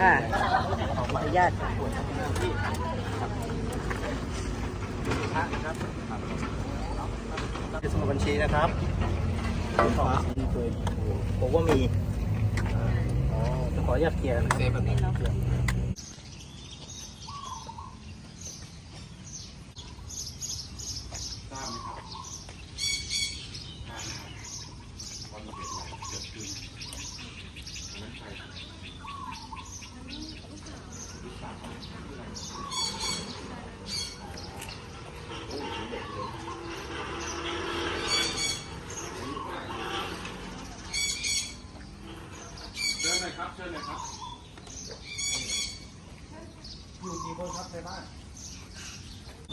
ค่ะขออนุญาตสมุดบัญชีนะครับขอมีปืนผมว่ามีอ๋อขออนุญาตเคลียร์เซฟแบบนี้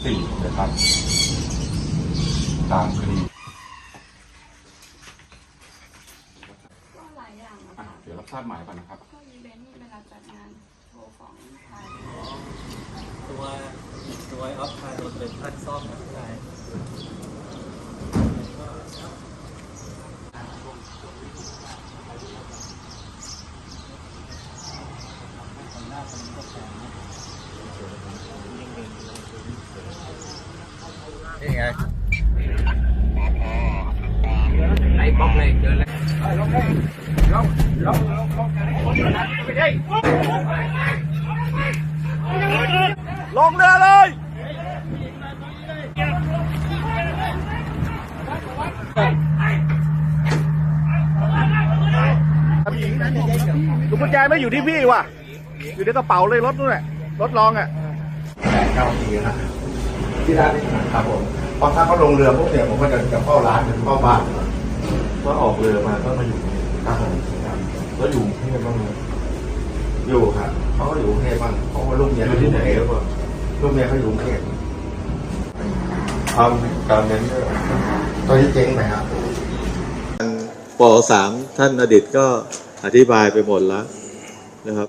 สี่นะครับตามคดีก็หลายอย่างนะอะคะเดี๋ยวรับทราบหมายก่อนนะครับ ก็อีเวนต์เวลาจัดงานโชว์ของไทยตัวตัวออฟคาร์โดนเป็นท่านซ่อมใช่ นี่ไงไอ้บล็อกเลยเดินเลยลงเรือเลยลูกกุญแจไม่อยู่ที่พี่ว่ะ อยู่ในกระเป๋าเลยรถนู่นแหละรถรองอะแปดเก้าปีนะ ที่ร้านนี้นะครับผมพอถ้าเขาลงเรือปุ๊บเนี่ยผมก็จะจะเข้าร้านจะเข้าบ้านว่าออกเรือมาก็มาอยู่นี่ครับผมแล้วอยู่ที่ไหนบ้างไหมอยู่ครับเขาก็อยู่กรุงเทพบ้างเขาก็ลูกเมียเขาอยู่กรุงเทพลูกเมียเขาอยู่กรุงเทพทำการเน้นด้วยตอนนี้เจ๊งไปครับปสามท่านอดิตก็อธิบายไปหมดแล้วนะครับ